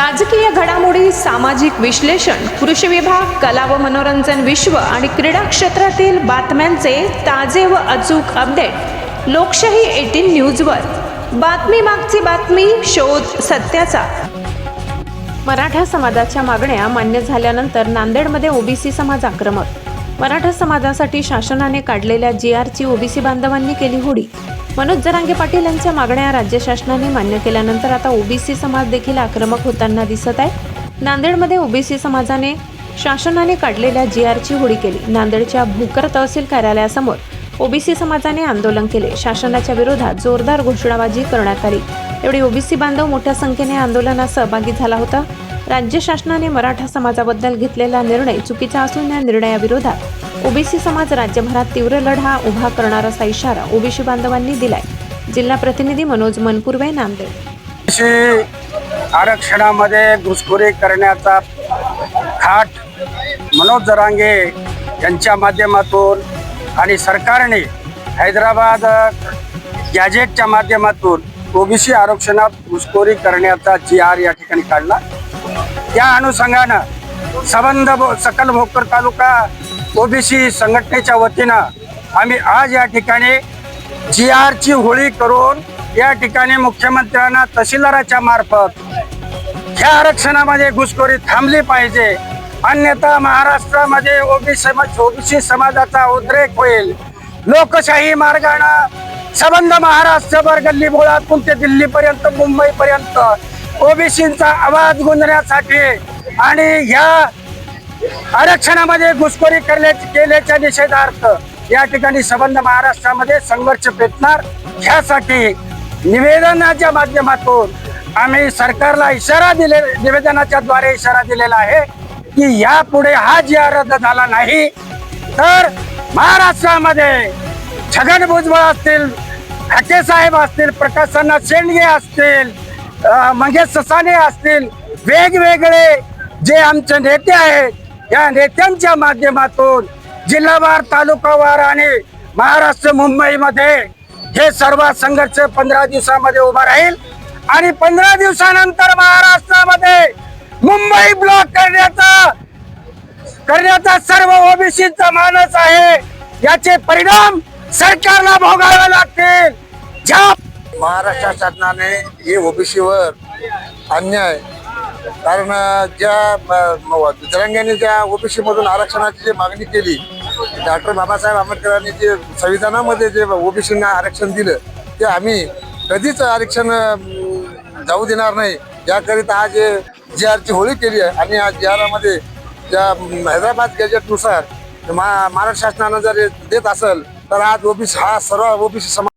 राजकीय घडामोडी सामाजिक विश्लेषण कृषी विभाग कला व मनोरंजन विश्व आणि क्रीडा क्षेत्रातील बातम्यांचे ताजे व अचूक अपडेट लोकशाही एटीन न्यूजवर. बातमी मागची बातमी शोध सत्याचा. मराठा समाजाच्या मागण्या मान्य झाल्यानंतर नांदेडमध्ये ओबीसी समाज आक्रमक. मराठा समाजासाठी शासनाने काढलेल्या जी आरची ओबीसी बांधवांनी केली होडी. मनोज जरांगे पाटील यांच्या मागण्या राज्य शासनाने मान्य केल्यानंतर आता ओबीसी समाज देखील आक्रमक होताना दिसत आहे. नांदेडमध्ये ओबीसी समाजाने शासनाने काढलेल्या जी आरची होडी केली. नांदेडच्या भोकर तहसील कार्यालयासमोर ओबीसी समाजाने आंदोलन केले. शासनाच्या विरोधात जोरदार घोषणाबाजी करण्यात आली. एवढी ओबीसी बांधव मोठ्या संख्येने आंदोलनात सहभागी झाला होता. राज्य शासनाने मराठा समाजाबद्दल घेतलेला निर्णय चुकीचा असून या निर्णयाविरोधात ओबीसी समाज राज्यभरात तीव्र लढा उभा करणार असा इशारा ओबीसी बांधवांनी दिलाय. जिल्हा प्रतिनिधी मनोज मनपूर्वे नांदेड. आरक्षणामध्ये घुसखोरी करण्याचा खाट मनोज जरांगे यांच्या माध्यमातून आणि सरकारने हैदराबाद गॅजेटच्या माध्यमातून ओबीसी आरक्षणात घुसखोरी करण्याचा जी आर या ठिकाणी काढला या अनुषंगानं संबंध भो- सकल भोकर तालुका ओबीसी संघटनेच्या वतीनं आम्ही आज या ठिकाणी जी आरची होळी करून या ठिकाणी मुख्यमंत्र्यांना तहसीलदाराच्या मार्फत ह्या आरक्षणामध्ये घुसखोरी थांबली पाहिजे. अन्यथा महाराष्ट्रामध्ये ओबीसी समाज ओबीसी समाजाचा उद्रेक होईल. लोकशाही मार्गानं संबंध महाराष्ट्रभर गल्ली बोळातून ते दिल्लीपर्यंत मुंबईपर्यंत ओबीसींचा आवाज गुंजण्यासाठी आणि ह्या आरक्षणामध्ये घुसखोरी केल्या केल्याच्या निषेधार्थ या ठिकाणी संबंध महाराष्ट्रामध्ये संघर्ष पेटणार ह्यासाठी निवेदनाच्या माध्यमातून आम्ही सरकारला इशारा दिले निवेदनाच्या द्वारे इशारा दिलेला आहे की यापुढे हा जी रद्द झाला नाही तर महाराष्ट्रामध्ये छगन भुजबळ असतील हाके साहेब असतील प्रकाशना शेंडगे असतील म्हणजे ससाने असतील वेगवेगळे जे आमचे नेते आहेत या नेत्यांच्या माध्यमातून जिल्हावार तालुकावार आणि महाराष्ट्र मुंबईमध्ये हे सर्व संघर्ष पंधरा दिवसामध्ये उभा राहील. आणि पंधरा दिवसानंतर महाराष्ट्रामध्ये मुंबई ब्लॉक करण्याचा करण्याचा सर्व ओबीसीचा मानस आहे. याचे परिणाम सरकारला भोगावे लागतील. ज्या महाराष्ट्र शासनाने हे ओबीसीवर अन्याय. कारण ज्या जरंग्याने ज्या ओबीसी मधून आरक्षणाची जी मागणी केली डॉक्टर बाबासाहेब आंबेडकरांनी जे संविधानामध्ये जे ओबीसींना आरक्षण दिलं ते आम्ही कधीच आरक्षण जाऊ देणार नाही. याकरिता आज जी आरची होळी केली आहे आणि या जी आरमध्ये ज्या हैदराबाद गॅजेटनुसार मा महाराष्ट्र शासनानं जर देत असेल तर आज ओबीसी हा सर्व ओबीसी समाज